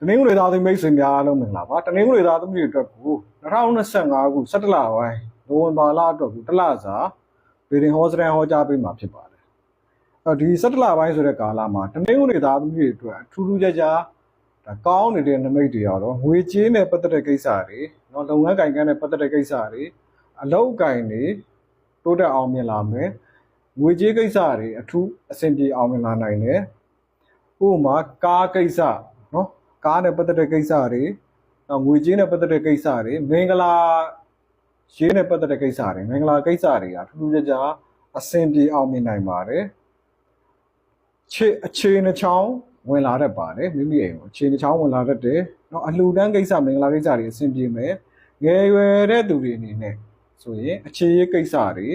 တနင်္ဂနွေသားသမီးမိတ်ဆွေများအားလုံးမင်္ဂလာပါတနင်္ဂနွေသားသမီးတွေအတွက်ကို2025ခု17လပိုင်းနိုဝင်ဘာလအတွက်ကိုတလစာဗီဒင်ဟောစရန်ဟောကြားပေးမှာဖြစ်ပါတယ်အဲဒီ17လပိုင်းဆိုတဲ့ကာလမှာတနင်္ဂနွေသားသမီးတွေအတွက်အထူးထူးခြားခြားဒါကောင်းနေတဲ့နမိတ်တွေရတော့ငွေကြေးနဲ့ပတ်သက်တဲ့ကိစ္စတွေနော်လုပ်ငန်းကိုင်ကန်းနဲ့ပတ်သက်တဲ့ကိစ္စတွေအလုပ်ကိုင်တွေတိုးတက်အောင်မြင်လာမယ်ငွေကြေးကိစ္စတွေအထူးအဆင်ပြေအောင်မြင်လာနိုင်တယ်ဥပမာကားကိစ္စ ကားနဲ့ပတ်သက်တဲ့ကိစ္စတွေနောက်ငွေကြေးနဲ့ပတ်သက်တဲ့ကိစ္စတွေမင်္ဂလာရေးနဲ့ပတ်သက်တဲ့ကိစ္စတွေမင်္ဂလာကိစ္စတွေကထူးထူးခြားခြားအဆင်ပြေအောင်မြင်နိုင်ပါတယ်ခြေအခြေနှချောင်းဝင်လာတတ်ပါတယ်မိမိအိမ်ကိုအခြေနှချောင်းဝင်လာတတ်တယ်နောက်အလှူဒန်းကိစ္စမင်္ဂလာကိစ္စတွေအဆင်ပြေမယ်ငယ်ရွယ်တဲ့သူတွေအနေနဲ့ဆိုရင်အခြေရေးကိစ္စတွေ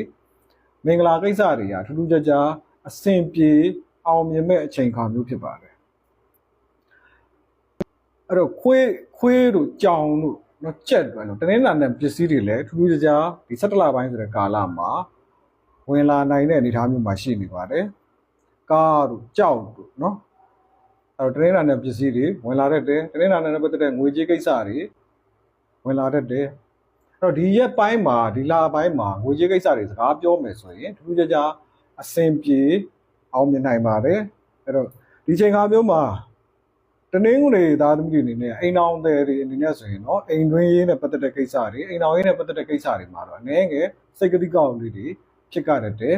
မင်္ဂလာကိစ္စတွေကထူးထူးခြားခြားအဆင်ပြေအောင်မြင်မဲ့အချိန်ခါမျိုးဖြစ်ပါတယ် အဲ့တော့ခွေးခွေးတို့ကြောင်တို့နော်ကြက်တို့နော်တနင်္လာနေ့ပစ္စည်းတွေလည်းထူးထူးခြားခြားဒီ17လပိုင်းဆိုတဲ့ကာလမှာဝင်လာနိုင်တဲ့အနေအထားမျိုးမှာရှိနေပါတယ်ကားတို့ကြောက်တို့နော်အဲ့တော့တနင်္လာနေ့ပစ္စည်းတွေဝင်လာတတ်တယ်တနင်္လာနေ့နဲ့ပတ်သက်တဲ့ငွေကြေးကိစ္စတွေဝင်လာတတ်တယ်အဲ့တော့ဒီရက်ပိုင်းမှာဒီလပိုင်းမှာငွေကြေးကိစ္စတွေစကားပြောမယ်ဆိုရင်ထူးထူးခြားခြားအဆင်ပြေအောင်မြင်နိုင်ပါတယ်အဲ့တော့ဒီချိန်ခါမျိုးမှာ တနင်္ဂနွေသားသမီးတွေအနေနဲ့အိမ်အောင်တဲ့တွေအနေနဲ့ဆိုရင်တော့အိမ်တွင်းရေးနဲ့ပတ်သက်တဲ့ကိစ္စတွေအိမ်အောင်ရေးနဲ့ပတ်သက်တဲ့ကိစ္စတွေမှာတော့အနည်းငယ်စိတ်ကတိကောက်လေးတွေဖြစ်ကြတတ်တယ်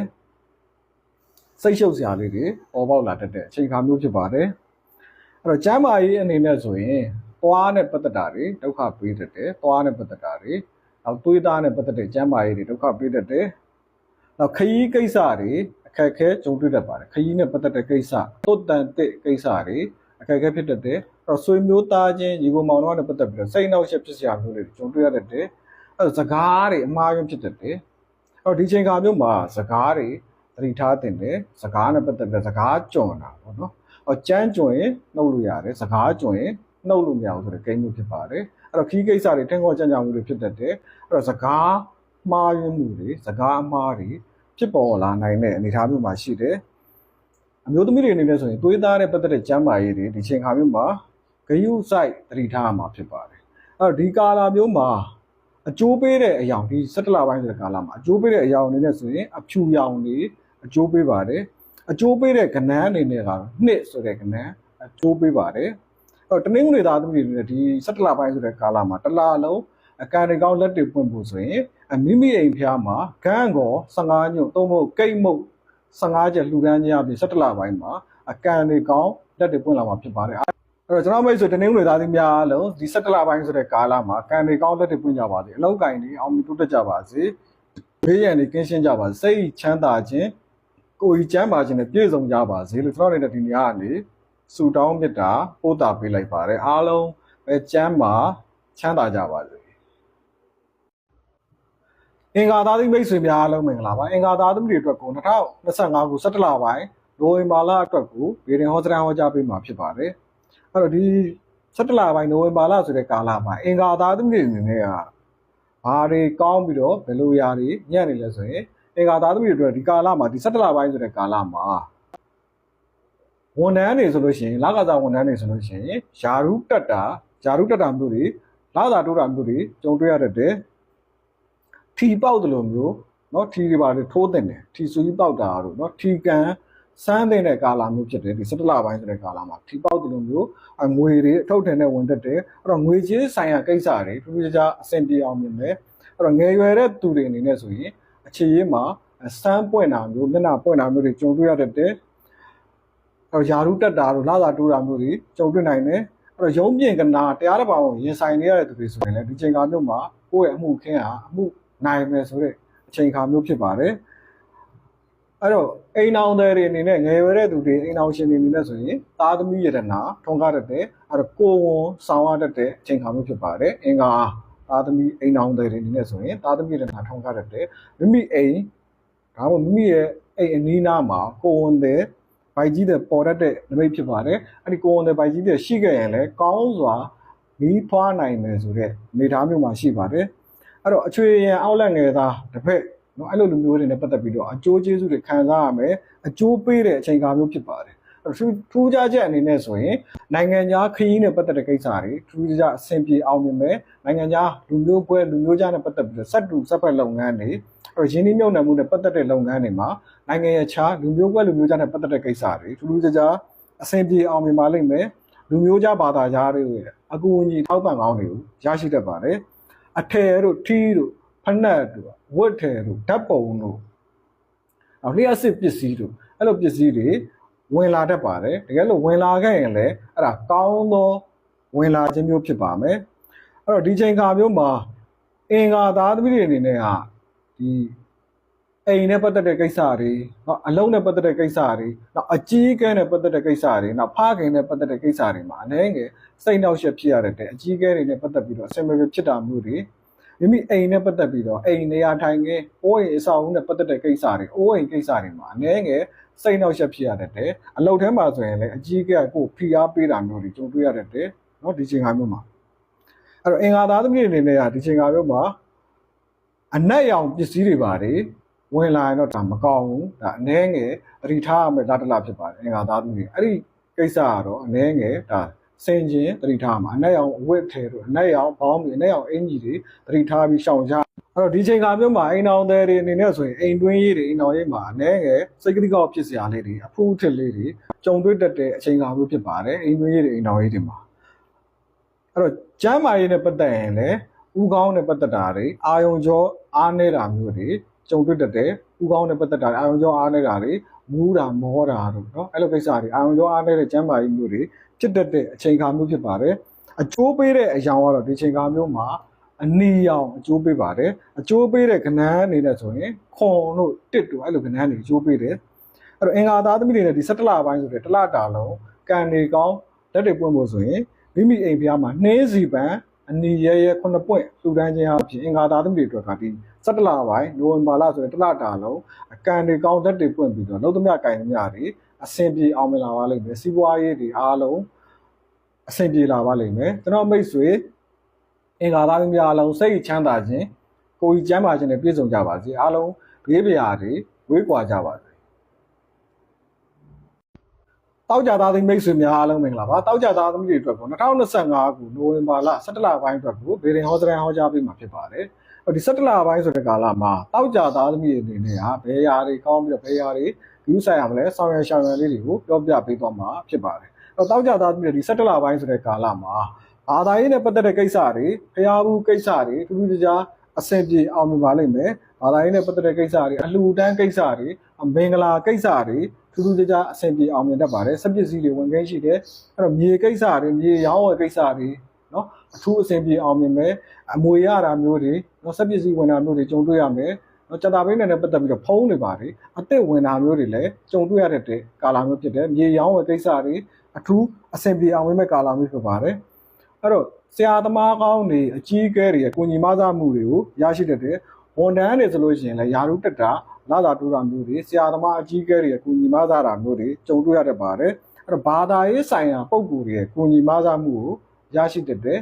စိတ်ရှုပ်စရာလေးတွေပေါ်ပေါက်လာတတ်တဲ့အချိန်ခါမျိုးဖြစ်ပါတယ်အဲ့တော့ကျမ်းမာရေးအနေနဲ့ဆိုရင်သွားနဲ့ပတ်သက်တာတွေဒုက္ခပေးတတ်တယ်သွားနဲ့ပတ်သက်တာတွေနောက်သွေးသားနဲ့ပတ်သက်တဲ့ကျမ်းမာရေးတွေဒုက္ခပေးတတ်တယ်နောက်ခရီးကိစ္စတွေအခက်အခဲကြုံတွေ့တတ်ပါတယ်ခရီးနဲ့ပတ်သက်တဲ့ကိစ္စသုတ်တန်တဲ့ကိစ္စတွေ အခက်အခဲဖြစ်တတ်တယ်အဲ့တော့ဆွေမျိုးသားချင်းညီကိုမောင်နှမနဲ့ပတ်သက်ပြီးတော့စိတ်နှောက်ယှက်ဖြစ်စရာမျိုးတွေကြုံတွေ့ရတတ်တယ်အဲ့တော့စကားတွေအမှားယွင်းဖြစ်တတ်တယ်အဲ့တော့ဒီချိန်ခါမျိုးမှာစကားတွေသတိထားတင်တယ်စကားနဲ့ပတ်သက်တဲ့စကားကြုံတာပေါ့နော်ဟောကြမ်းကြုံရင်နှုတ်လို့ရတယ်စကားကြုံရင်နှုတ်လို့မရဘူးဆိုတဲ့ကိန်းမျိုးဖြစ်ပါတယ်အဲ့တော့ခီးကိစ္စတွေထင်ခေါ်ကြံ့ကြံ့မှုတွေဖြစ်တတ်တယ်အဲ့တော့စကားမှားယွင်းမှုတွေစကားအမှားတွေဖြစ်ပေါ်လာနိုင်တဲ့အနေအထားမျိုးမှာရှိတယ် အမျိုးသမီးတွေအနေနဲ့ဆိုရင်သွေးသားနဲ့ပတ်သက်တဲ့ကျန်းမာရေးတွေဒီချိန်ခါမျိုးမှာဂယုစိုက်သတိထားရမှာဖြစ်ပါတယ်။အဲ့တော့ဒီကာလာမျိုးမှာအကျိုးပေးတဲ့အယောင်ဒီ17လပိုင်းဆိုတဲ့ကာလမှာအကျိုးပေးတဲ့အယောင်အနေနဲ့ဆိုရင်အဖြူရောင်တွေအကျိုးပေးပါတယ်။အကျိုးပေးတဲ့ကဏ္ဍအနေနဲ့ကတော့နှစ်ဆိုတဲ့ကဏ္ဍအကျိုးပေးပါတယ်။အဲ့တော့တနင်္ဂနွေသားသမီးတွေအနေနဲ့ဒီ17လပိုင်းဆိုတဲ့ကာလမှာတစ်လလုံးအကန်တွေကောင်းလက်တွေပွင့်ဖို့ဆိုရင်အမိမိအိမ်ဖျားမှာဂန်းကော15ညွန့်သုံးဖို့ကိတ်မုတ် 15ကျက်လှူဒန်းခြင်းအပြင်17လပိုင်းမှာအကန်တွေကောင်းလက်တွေပွင့်လာမှာဖြစ်ပါတယ်အဲ့တော့ကျွန်တော်မိတ်ဆွေတနင်္ဂနွေသားသမီးများအားလုံးဒီ17လပိုင်းဆိုတဲ့ကာလမှာကန်တွေကောင်းလက်တွေပွင့်ကြပါစေအလောက်ကင်တွေအောင်မြင်တိုးတက်ကြပါစေဘေးရန်တွေကင်းရှင်းကြပါစေစိတ်ချမ်းသာခြင်းကိုယ်ကြီးချမ်းသာခြင်းနဲ့ပြည့်စုံကြပါစေလို့ကျွန်တော်နေတဲ့ဒီနေ့ကနေဆုတောင်းမေတ္တာပို့တာပေးလိုက်ပါတယ်အားလုံးပဲချမ်းသာချမ်းသာကြပါစေ အင်္ဂါသားသမီးမိတ်ဆွေများအားလုံးမင်္ဂလာပါအင်္ဂါသားသမီးတွေအတွက်ကို2025ခု17လပိုင်းနိုဝင်ဘာလအတွက်ကိုဗီဒင်ဟောစတန်ဟောကြားပေးမှာဖြစ်ပါတယ်အဲ့တော့ဒီ17လပိုင်းနိုဝင်ဘာလဆိုတဲ့ကာလမှာအင်္ဂါသားသမီးတွေအနေနဲ့ကဘာတွေကောင်းပြီးတော့ဘယ်လိုຢာတွေညံ့နေလဲဆိုရင်အင်္ဂါသားသမီးတွေအတွက်ဒီကာလမှာဒီ17လပိုင်းဆိုတဲ့ကာလမှာဝန်ထမ်းတွေဆိုလို့ရှိရင်လကစားဝန်ထမ်းတွေဆိုလို့ရှိရင်ယာရုတက်တာယာရုတက်တာမျိုးတွေလသာတိုးတာမျိုးတွေကြုံတွေ့ရတတ်တယ် ထီပေါက်တယ်လို့မျိုးနော်ထီတွေပါတယ်ထိုးတင်တယ်ထီဆူကြီးပေါက်တာတို့နော်ထီကန်စမ်းတင်တဲ့ကာလမျိုးဖြစ်တယ်ဒီ17လပိုင်းဆိုတဲ့ကာလမှာထီပေါက်တယ်လို့မျိုးငွေတွေအထုတ်တင်နဲ့ဝင်တက်တယ်အဲ့တော့ငွေကြေးဆိုင်ရာကိစ္စတွေထူးထူးခြားခြားအဆင်ပြေအောင်မြင်မယ်အဲ့တော့ငယ်ရွယ်တဲ့သူတွေအနေနဲ့ဆိုရင်အခြေရေးမှာစမ်းပွင့်တာမျိုးမျက်နှာပွင့်တာမျိုးတွေကြုံတွေ့ရတတ်တယ်အဲ့တော့ယာရုတက်တာတို့လာသာတိုးတာမျိုးတွေကြုံတွေ့နိုင်တယ်အဲ့တော့ရုံးပြင်ကနာတရားတဘာကိုရင်ဆိုင်နေရတဲ့သူတွေဆိုရင်လည်းဒီချိန်ကာလမျိုးမှာကိုယ့်ရဲ့အမှုခင်းဟာအမှု နိုင်မယ်ဆိုတဲ့အချိန်ခါမျိုးဖြစ်ပါတယ်အဲ့တော့အိမ်အောင်တွေအနေနဲ့ငယ်ရွယ်တဲ့သူတွေအိမ်အောင်ရှင်တွေအနေနဲ့ဆိုရင်သားသမီးယတနာထွန်းကားတတ်တယ်အဲ့တော့ကိုယ်ဝန်ဆောင်ရတတ်တဲ့အချိန်ခါမျိုးဖြစ်ပါတယ်အင်္ဂါသားသမီးအိမ်အောင်တွေအနေနဲ့ဆိုရင်သားသမီးယတနာထွန်းကားတတ်တယ်မိမိအိမ်ဒါမှမဟုတ်မိမိရဲ့အိမ်အနီးနားမှာကိုယ်ဝန်တဲ့ဘိုက်ကြီးတဲ့ပေါ်တတ်တဲ့နမိတ်ဖြစ်ပါတယ်အဲ့ဒီကိုယ်ဝန်တဲ့ဘိုက်ကြီးတဲ့ရှိခဲ့ရင်လည်းကောင်းစွာမီးဖွားနိုင်မယ်ဆိုတဲ့အနေအထားမျိုးမှာရှိပါတယ် အဲ့တော့အချွေရန်အောက်လက်ငယ်သားတစ်ဖက်နော်အဲ့လိုလူမျိုးတွေနဲ့ပတ်သက်ပြီးတော့အကျိုးကျေးဇူးတွေခံစားရမယ်အကျိုးပေးတဲ့အချိန်ကာလမျိုးဖြစ်ပါတယ်ထူးထူးခြားချက်အနေနဲ့ဆိုရင်နိုင်ငံသားခရီးနဲ့ပတ်သက်တဲ့ကိစ္စတွေထူးခြားအဆင်ပြေအောင်မြင်မယ်နိုင်ငံသားလူမျိုးပွဲလူမျိုးခြားနဲ့ပတ်သက်ပြီးတော့စက်တူစက်ဖက်လုပ်ငန်းတွေအဲ့ရင်းနှီးမြှုပ်နှံမှုနဲ့ပတ်သက်တဲ့လုပ်ငန်းတွေမှာနိုင်ငံရဲ့ခြားလူမျိုးပွဲလူမျိုးခြားနဲ့ပတ်သက်တဲ့ကိစ္စတွေထူးထူးခြားခြားအဆင်ပြေအောင်မြင်ပါလိမ့်မယ်လူမျိုးခြားဘာသာခြားတွေအကူအညီထောက်ပံ့ကောင်းတွေကိုရရှိတတ်ပါတယ် အထည်တို့ထီးတို့ဖနက်တို့ဝတ်ထည်တို့ဓာတ်ပုံတို့နောက်လျှက်စစ်ပစ္စည်းတို့အဲ့လိုပစ္စည်းတွေဝင်လာတတ်ပါတယ်တကယ်လို့ဝင်လာခဲ့ရင်လည်းအဲ့ဒါကောင်းသောဝင်လာခြင်းမျိုးဖြစ်ပါမယ်အဲ့တော့ဒီချိန်ခါမျိုးမှာအင်္ဂါသားသမီးတွေအနေနဲ့ဟာဒီ အိမ်နဲ့ပတ်သက်တဲ့ကိစ္စတွေနော်အလုံးနဲ့ပတ်သက်တဲ့ကိစ္စတွေနောက်အကြီးအကဲနဲ့ပတ်သက်တဲ့ကိစ္စတွေနောက်ဖခင်နဲ့ပတ်သက်တဲ့ကိစ္စတွေမှာအနေငယ်စိတ်နှောက်ယှက်ဖြစ်ရတဲ့အကြီးအကဲတွေနဲ့ပတ်သက်ပြီးတော့အစင်မပြေဖြစ်တာမျိုးတွေမိမိအိမ်နဲ့ပတ်သက်ပြီးတော့အိမ်နေရာထိုင်ခင်းအိုးအိမ်အဆောက်အဦနဲ့ပတ်သက်တဲ့ကိစ္စတွေအိုးအိမ်ကိစ္စတွေမှာအနေငယ်စိတ်နှောက်ယှက်ဖြစ်ရတဲ့အလုပ်ထဲမှာဆိုရင်လည်းအကြီးအကဲကကိုယ်ဖိအားပေးတာမျိုးတွေကြုံတွေ့ရတဲ့နော်ဒီချိန်ခါမျိုးမှာအဲ့တော့အင်္ဂါသားသမီးတွေအနေနဲ့ကဒီချိန်ခါမျိုးမှာအနက်ရောင်ပစ္စည်းတွေပါတယ် ဝင်လာရင်တော့ဒါမကောင်းဘူးဒါအနည်းငယ်အရိထားရမယ်ဒါတလားဖြစ်ပါတယ်အင်္ဂါသားသမီးတွေအဲ့ဒီကိစ္စကတော့အနည်းငယ်ဒါစင်ချင်းတတိထားမှာအနက်ရောင်အဝတ်ထဲတို့အနက်ရောင်ဘောင်းမီအနက်ရောင်အင်ကြီးတွေတတိထားပြီးရှောင်ကြအဲ့တော့ဒီချိန်ခါမျိုးမှာအိမ်အောင်သည်တွေအနေနဲ့ဆိုရင်အိမ်တွင်းရေးတွေအိမ်အောင်ရေးမှာအနည်းငယ်စိတ်ကတိကောက်ဖြစ်စရာလေးတွေအဖူးထစ်လေးတွေကြုံတွေ့တတ်တဲ့အချိန်ခါမျိုးဖြစ်ပါတယ်အိမ်တွင်းရေးတွေအိမ်အောင်ရေးတွေမှာအဲ့တော့ကျမ်းမာရေးနဲ့ပတ်သက်ရင်လည်းဥကောင်းနဲ့ပတ်သက်တာတွေအာယုံကြောအားနေတာမျိုးတွေ ကြုံတွေ့တတ်တယ်ပူကောင်းနဲ့ပတ်သက်တာအာရုံကြောအားနေတာတွေမူးတာမောတာတို့နော်အဲ့လိုကိစ္စတွေအာရုံကြောအားနေတဲ့ကျန်းမာရေးမျိုးတွေဖြစ်တတ်တဲ့အချိန်အခါမျိုးဖြစ်ပါတယ်အကျိုးပေးတဲ့အရာကတော့ဒီအချိန်အခါမျိုးမှာအနီရောင်အကျိုးပေးပါတယ်အကျိုးပေးတဲ့ကဏ္ဍအနေနဲ့ဆိုရင်ခွန်တို့တစ်တို့အဲ့လိုကဏ္ဍတွေအကျိုးပေးတယ်အဲ့တော့အင်္ဂါသားသမီးတွေနဲ့ဒီ7လပိုင်းဆိုတဲ့တလတာလုံးကံတွေကောင်းလက်တွေပွင့်ဖို့ဆိုရင်မိမိအိမ်ဖျားမှာနှင်းစီပန်အနီရဲရဲ9ပွင့်လှူဒန်းခြင်းအပြင်အင်္ဂါသားသမီးတွေအတွက်ဒါဒီ 17လပိုင်းနိုဝင်ဘာလဆိုတဲ့တစ်လတာလုံးအကံတွေကောင်းလက်တွေပွင့်ပြီးတော့လုံးသမျှကင်သမျှတွေအဆင်ပြေအောင်မလာပါလိမ့်မယ်စီးပွားရေးတွေအားလုံးအဆင်ပြေလာပါလိမ့်မယ်ကျွန်တော်မိတ်ဆွေအင်္ဂါသားသမီးအားလုံးစိတ်ချမ်းသာခြင်းကိုယ်ကြီးကျမ်းမာခြင်းနဲ့ပြည့်စုံကြပါစေအားလုံးဘေးပရာတွေဝေးကွာကြပါစေတောက်ကြသားသမီးမိတ်ဆွေများအားလုံးမင်္ဂလာပါတောက်ကြသားသမီးတွေအတွက်ကို2025ခုနိုဝင်ဘာလ17လပိုင်းအတွက်ကိုဗေဒင်ဟောစရန်ဟောကြားပေးမှာဖြစ်ပါတယ် ဒီ17လပိုင်းဆိုတဲ့ကာလမှာတောက်ကြသားသမီးတွေအနေနဲ့ဟာဘယ်ရာတွေကောင်းပြီးတော့ဘယ်ရာတွေယူဆိုင်ရမလဲဆောင်ရရှောင်ရလေးတွေကိုပြောပြပေးသွားမှာဖြစ်ပါတယ်တော့တောက်ကြသားသမီးတွေဒီ17လပိုင်းဆိုတဲ့ကာလမှာဘာသာရေးနဲ့ပတ်သက်တဲ့ကိစ္စတွေဖျားဘူးကိစ္စတွေထူးထူးခြားခြားအဆင်ပြေအောင်မြင်ပါလိမ့်မယ်ဘာသာရေးနဲ့ပတ်သက်တဲ့ကိစ္စတွေအလှူဒန်းကိစ္စတွေမင်္ဂလာကိစ္စတွေထူးထူးခြားခြားအဆင်ပြေအောင်မြင်တတ်ပါတယ်စက်ပစ္စည်းတွေဝင်ခင်းရှိတယ်အဲ့တော့မြေကိစ္စတွေမြေရောင်းဝယ်ကိစ္စတွေနော်အထူးအဆင်ပြေအောင်မြင်မယ် အမွေရတာမျိုးတွေနော်စက်ပစ္စည်းဝင်တာမျိုးတွေကြုံတွေ့ရမယ်နော်ကြတာဘိန်းနဲ့ပတ်သက်ပြီးတော့ဖုံးနေပါတယ်အသက်ဝင်တာမျိုးတွေလည်းကြုံတွေ့ရတဲ့ကာလမျိုးဖြစ်တယ်မြေရောင်းဝယ်ကိစ္စတွေအထူးအဆင်ပြေအောင်မြင်မဲ့ကာလမျိုးဖြစ်ပါတယ်အဲ့တော့ဆရာသမားကောင်းတွေအကြီးအကဲတွေအကူအညီမဆမှုတွေကိုရရှိတတ်တယ်ဝန်ထမ်းတွေဆိုလို့ရှိရင်လည်းယာရုတက်တာလာသာတူတာမျိုးတွေဆရာသမားအကြီးအကဲတွေအကူအညီမဆတာမျိုးတွေကြုံတွေ့ရတတ်ပါတယ်အဲ့တော့ဘာသာရေးဆိုင်ရာပုံကူတွေရဲ့အကူအညီမဆမှုကိုရရှိတတ်တယ်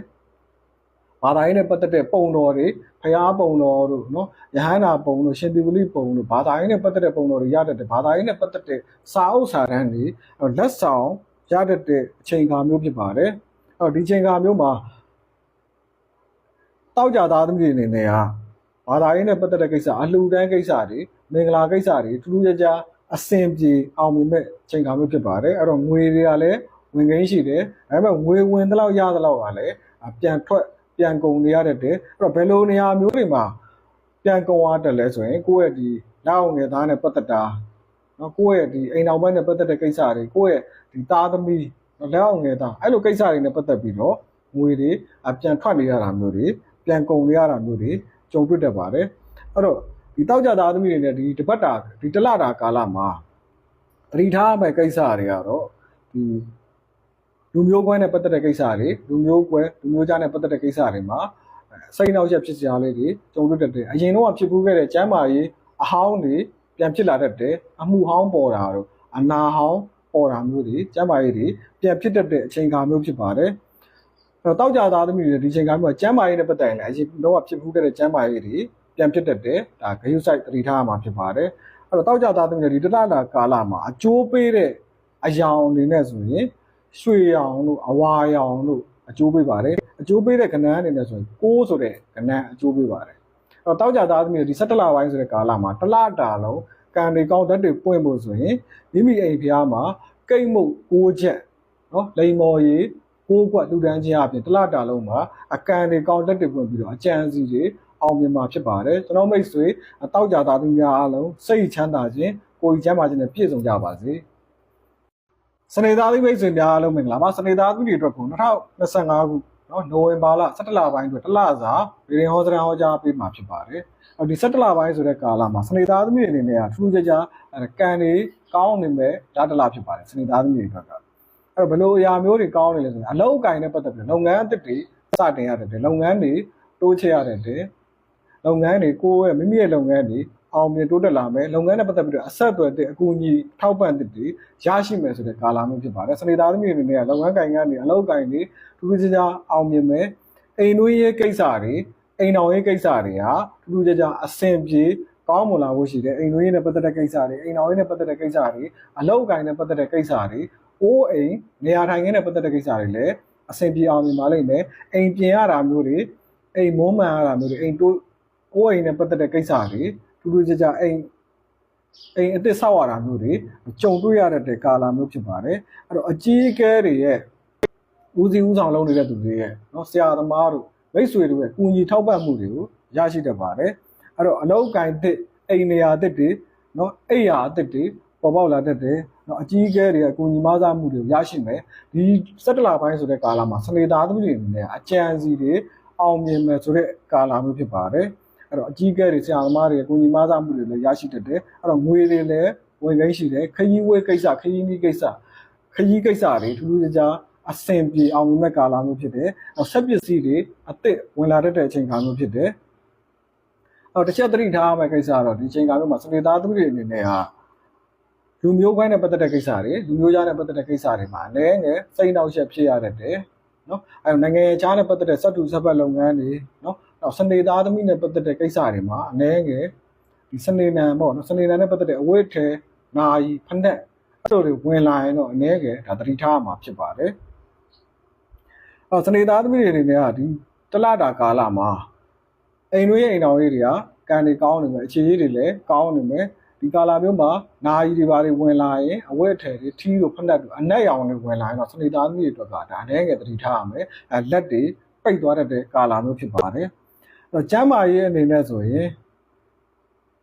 ဘာသာရေးနဲ့ပတ်သက်တဲ့ပုံတော်တွေဖျားပုံတော်တို့နော်ယဟန္တာပုံတို့ရှင်သီဝလိပုံတို့ဘာသာရေးနဲ့ပတ်သက်တဲ့ပုံတော်တွေရတတ်တယ်ဘာသာရေးနဲ့ပတ်သက်တဲ့စာအုပ်စာတမ်းတွေလက်ဆောင်ရတတ်တဲ့အချိန်အခါမျိုးဖြစ်ပါတယ်အဲ့တော့ဒီချိန်အခါမျိုးမှာတောက်ကြသားသမီးတွေအနေနဲ့ကဘာသာရေးနဲ့ပတ်သက်တဲ့ကိစ္စအလှူဒန်းကိစ္စတွေမင်္ဂလာကိစ္စတွေထူးထူးခြားခြားအဆင်ပြေအောင်မြင်မဲ့ချိန်ခါမျိုးဖြစ်ပါတယ်အဲ့တော့ငွေတွေကလည်းဝင်ကိန်းရှိတယ်ဒါပေမဲ့ငွေဝင်တဲ့လောက်ရတဲ့လောက်ကလည်းပြန်ထွက် ပြန်ကုန်နေရတဲ့တဲ့အဲ့တော့ဘယ်လိုနေရာမျိုးတွေမှာပြန်ကုန်ရတဲ့လဲဆိုရင်ကိုယ့်ရဲ့ဒီလောက်ငယ်သားနဲ့ပတ်သက်တာနော်ကိုယ့်ရဲ့ဒီအိမ်အောင်ဘက်နဲ့ပတ်သက်တဲ့ကိစ္စတွေကိုယ့်ရဲ့ဒီသားသမီးလက်အောင်ငယ်သားအဲ့လိုကိစ္စတွေနဲ့ပတ်သက်ပြီးတော့ငွေတွေပြန်ထွက်နေရတာမျိုးတွေပြန်ကုန်နေရတာမျိုးတွေကြုံတွေ့တတ်ပါတယ်အဲ့တော့ဒီတောက်ကြသားသမီးတွေနဲ့ဒီတပတ်တာဒီတလတာကာလမှာတတိထားမဲ့ကိစ္စတွေကတော့ဒီ လူမျိုးကွဲနဲ့ပတ်သက်တဲ့ကိစ္စတွေလူမျိုးကွဲလူမျိုးကြားနဲ့ပတ်သက်တဲ့ကိစ္စတွေမှာစိတ်နှောက်ရက်ဖြစ်စရာလေးတွေကြုံတွေ့တတ်တယ်အရင်တော့ဖြစ်ပူးခဲ့တဲ့ကျမ်းမာရေးအဟောင်းတွေပြန်ဖြစ်လာတတ်တယ်အမှုဟောင်းပေါ်တာတို့အနာဟောင်းပေါ်တာမျိုးတွေကျမ်းမာရေးတွေပြန်ဖြစ်တတ်တဲ့အချိန်ခါမျိုးဖြစ်ပါတယ်အဲ့တော့တောက်ကြသားသမီးတွေဒီချိန်ကမျိုးကကျမ်းမာရေးနဲ့ပတ်သက်ရင်လည်းအရင်တော့ဖြစ်ဖူးခဲ့တဲ့ကျမ်းမာရေးတွေပြန်ဖြစ်တတ်တယ်ဒါဂယုစိုက်တတိထားမှာဖြစ်ပါတယ်အဲ့တော့တောက်ကြသားသမီးတွေဒီတလတာကာလမှာအကျိုးပေးတဲ့အယောင်အနေနဲ့ဆိုရင် ရွှေရောင်တို့အဝါရောင်တို့အကျိုးပေးပါတယ်အကျိုးပေးတဲ့ကဏ္ဍအနေနဲ့ဆိုရင်6ဆိုတဲ့ကဏ္ဍအကျိုးပေးပါတယ်အဲ့တော့တောက်ကြသားသမီးတို့ဒီ17လပိုင်းဆိုတဲ့ကာလမှာတစ်လတာလုံးကံတွေကောင်းတတ်တွေပွင့်ဖို့ဆိုရင်မိမိအိမ်ဖျားမှာကိတ်မုတ်6ချက်နော်လိန်မော်ရီကိုးကွက်လူတန်းချင်းအပြင်တစ်လတာလုံးမှာအကံတွေကောင်းတတ်တွေပွင့်ပြီးတော့အကြံစီတွေအောင်မြင်မှာဖြစ်ပါတယ်ကျွန်တော်မိတ်ဆွေအတောက်ကြသားသမီးများအားလုံးစိတ်ချမ်းသာခြင်းကိုယ်ကြီးချမ်းသာခြင်းနဲ့ပြည့်စုံကြပါစေ စနေသားသမီးမိတ်ဆွေများအားလုံးမင်္ဂလာပါစနေသားသမီးတွေအတွက်ကို2025ခုနော်နိုဝင်ဘာလ17လပိုင်းအတွက်တစ်လစာဗီဒီယိုဟောစရန်ဟောကြားပေးမှာဖြစ်ပါတယ်အော်ဒီ17လပိုင်းဆိုတဲ့ကာလမှာစနေသားသမီးတွေအနေနဲ့ကထူးထူးခြားခြားအဲကံတွေကောင်းနေမဲ့ဓာတ်တလဖြစ်ပါတယ်စနေသားသမီးတွေအတွက်ကအဲ့တော့ဘယ်လိုအရာမျိုးတွေကောင်းနေလဲဆိုရင်အလုပ်အကင်နဲ့ပတ်သက်ပြီးလုပ်ငန်းအသစ်တွေစတင်ရတဲ့တဲ့လုပ်ငန်းတွေတိုးချဲ့ရတဲ့တဲ့လုပ်ငန်းတွေကိုယ့်ရဲ့မိမိရဲ့လုပ်ငန်းတွေ အောင်မြင်တိုးတက်လာမယ်လုပ်ငန်းနဲ့ပတ်သက်ပြီးတော့အဆက်အသွယ်တဲ့အကူအညီထောက်ပံ့တဲ့တွေရရှိမယ်ဆိုတဲ့ကာလမျိုးဖြစ်ပါတယ်စနေသားသမီးတွေအနေနဲ့ကလုပ်ငန်းကင်ကန်းတွေအလုပ်အကင်တွေထူးထူးခြားခြားအောင်မြင်မယ်အိမ်တွင်းရေးကိစ္စတွေအိမ်တော်ရေးကိစ္စတွေဟာထူးထူးခြားခြားအဆင်ပြေကောင်းမွန်လာဖို့ရှိတယ်အိမ်တွင်းရေးနဲ့ပတ်သက်တဲ့ကိစ္စတွေအိမ်တော်ရေးနဲ့ပတ်သက်တဲ့ကိစ္စတွေအလုပ်အကင်နဲ့ပတ်သက်တဲ့ကိစ္စတွေအိုးအိမ်နေရာထိုင်ခင်းနဲ့ပတ်သက်တဲ့ကိစ္စတွေလည်းအဆင်ပြေအောင်မြင်ပါလိမ့်မယ်အိမ်ပြင်ရတာမျိုးတွေအိမ်မုန်းမှန်ရတာမျိုးတွေအိမ်တိုးအိုးအိမ်နဲ့ပတ်သက်တဲ့ကိစ္စတွေထူးထူးခြားခြားအိမ်အိမ်အစ်စ်ဆောက်ရတာမျိုးတွေကြုံတွေ့ရတဲ့ကာလမျိုးဖြစ်ပါတယ်အဲ့တော့အကြီးအကဲတွေရဲ့ဦးစီးဦးဆောင်လုပ်နေတဲ့သူတွေရဲ့เนาะဆရာသမားတို့မိတ်ဆွေတို့ရဲ့ကူညီထောက်ပံ့မှုတွေကိုရရှိတတ်ပါတယ်အဲ့တော့အလောက်ကင်တစ်အိမ်နေရာတစ်တွေเนาะအိမ်ရာအတစ်တွေပေါ်ပေါက်လာတတ်တယ်เนาะအကြီးအကဲတွေရဲ့ကူညီမဆမှုတွေကိုရရှိမယ်ဒီ17လပိုင်းဆိုတဲ့ကာလမှာစနေသားသမီးတွေအနေနဲ့အကြံစီတွေအောင်မြင်မယ်ဆိုတဲ့ကာလမျိုးဖြစ်ပါတယ် အဲ့တော့အကြီးအကဲတွေဆရာသမားတွေရဲ့ကူညီမဆမှုတွေလည်းရရှိတတ်တယ်အဲ့တော့ငွေတွေလည်းဝင်ကိန်းရှိတယ်ခရီးဝဲကိစ္စခရီးနီးကိစ္စခရီးကိစ္စတွေထူးထူးခြားခြားအဆင်ပြေအောင်မြင်မဲ့ကာလမျိုးဖြစ်တယ်။နောက်ဆက်ပစ္စည်းတွေအစ်စ်ဝင်လာတတ်တဲ့အချိန်ခါမျိုးဖြစ်တယ်။အော်တစ်ချက်သတိထားရမယ့်ကိစ္စကတော့ဒီချိန်ခါမျိုးမှာစနေသားသမီးတွေအနေနဲ့ဟာလူမျိုးပိုင်းနဲ့ပတ်သက်တဲ့ကိစ္စတွေလူမျိုးကြားနဲ့ပတ်သက်တဲ့ကိစ္စတွေမှာအနည်းငယ်စိတ်နှောက်ယှက်ဖြစ်ရတတ်တယ်။နော်အဲနိုင်ငံခြားနဲ့ပတ်သက်တဲ့စက်တူစက်ပတ်လုပ်ငန်းတွေနော် နောက်စနေသားသမီးနဲ့ပတ်သက်တဲ့ကိစ္စတွေမှာအနည်းငယ်ဒီစနေနံပေါ့နော်စနေနံနဲ့ပတ်သက်တဲ့အဝတ်ထဲနာယီဖက်နဲ့အဲ့လိုတွေဝင်လာရင်တော့အနည်းငယ်ဒါသတိထားရမှာဖြစ်ပါတယ်။အော်စနေသားသမီးတွေအနေနဲ့ကဒီတလတာကာလမှာအိမ်တွေရဲ့အိမ်တော်လေးတွေကကံတွေကောင်းနေမယ်အခြေရေးတွေလည်းကောင်းနေမယ်ဒီကာလမျိုးမှာနာယီတွေပါတွေဝင်လာရင်အဝတ်အထည်တွေထီးတို့ဖက်နဲ့တို့အနက်ရောင်တွေဝင်လာရင်တော့စနေသားသမီးတွေအတွက်ကဒါအနည်းငယ်သတိထားရမယ်အဲလက်တွေပိတ်သွားတတ်တဲ့ကာလမျိုးဖြစ်ပါတယ်။အဲ့ တော့ကျမ်းမာရေးအနေနဲ့ဆိုရင်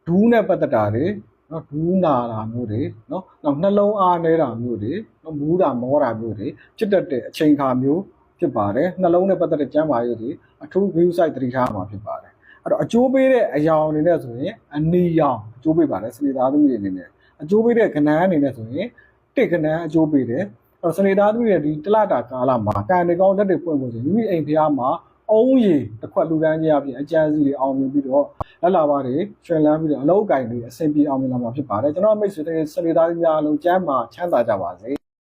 ဒူးနဲ့ပတ်သက်တာတွေနော်ဒူးနာတာမျိုးတွေနော်နောက်နှလုံးအားနေတာမျိုးတွေနော်မူးတာမောတာမျိုးတွေဖြစ်တတ်တဲ့အချိန်ခါမျိုးဖြစ်ပါတယ်နှလုံးနဲ့ပတ်သက်တဲ့ကျန်းမာရေးတွေအထူး view site သတိထားမှာဖြစ်ပါတယ်အဲ့တော့အကျိုးပေးတဲ့အယောင်အနေနဲ့ဆိုရင်အနီရောင်အကျိုးပေးပါတယ်စနေသားသမီးတွေအနေနဲ့အကျိုးပေးတဲ့ကဏ္ဍအနေနဲ့ဆိုရင်တစ်ကဏ္ဍအကျိုးပေးတယ်အဲ့တော့စနေသားသမီးတွေဒီတလတာကာလမှာကံတွေကောင်းလက်တွေပွင့်ဖို့ဆိုမိမိအိမ်ဖျားမှာ အုံးရည်တစ်ခွက်လူတန်းကြီးအပြင်အကျန်းစီတွေအောင်မြင်ပြီးတော့လက်လာပါတွေရွှင်လန်းပြီးတော့အလုပ်အကင်တွေအဆင်ပြေအောင်မြင်လာမှာဖြစ်ပါတယ်ကျွန်တော်မိတ်ဆွေတွေစနေသားများအားလုံးကျမ်းမာချမ်းသာကြပါစေ